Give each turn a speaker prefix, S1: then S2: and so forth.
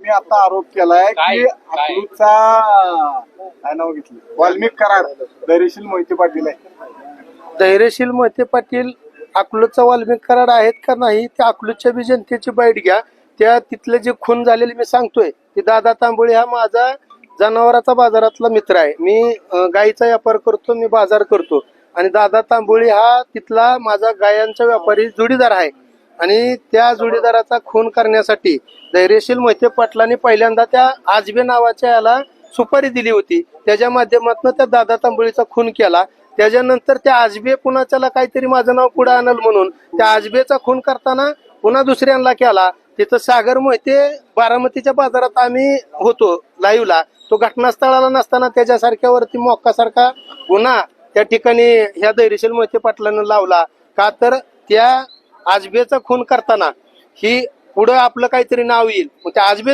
S1: मी आता आरोप केलाय? की? अकलूजचा काय नाव घेतलं? वाल्मिक कराड दरीशील मोहिते पाटील आहे.
S2: धैर्यशील मोहिते पाटील अकलूजचा वाल्मिक कराड आहेत का नाही त्या अकलूजच्या बी जनतेची बाईट घ्या. त्या तिथले जे खून झालेले मी सांगतोय की दादा तांबोळी हा माझा जनावराचा बाजारातला मित्र आहे. मी अं, गाईचा व्यापार करतो मी बाजार करतो. आणि दादा तांबोळी हा तिथला माझा गायांचा व्यापारी जोडीदार आहे. आणि त्या जोडीदाराचा खून करण्यासाठी धैर्यशील मोहिते पाटलांनी पहिल्यांदा त्या आजबे नावाच्या याला सुपारी दिली होती. त्याच्या माध्यमातून त्या दादा तांबोळीचा खून केला. त्याच्यानंतर त्या आजबे पुन्हा त्याला काहीतरी माझं नाव पुढे आणल म्हणून त्या आजबेचा खून करताना पुन्हा दुसऱ्यांना केला. तिथं सागर मोहिते बारामतीच्या बाजारात आम्ही होतो लाईव्हला तो घटनास्थळाला नसताना त्याच्यासारख्यावरती मोक्कासारखा गुन्हा त्या ठिकाणी ह्या धैर्यशील मोहिते पाटलानं लावला. का तर त्या आजबेचा खून करताना ही पुढं आपलं काहीतरी नाव येईल. मग त्या आजबे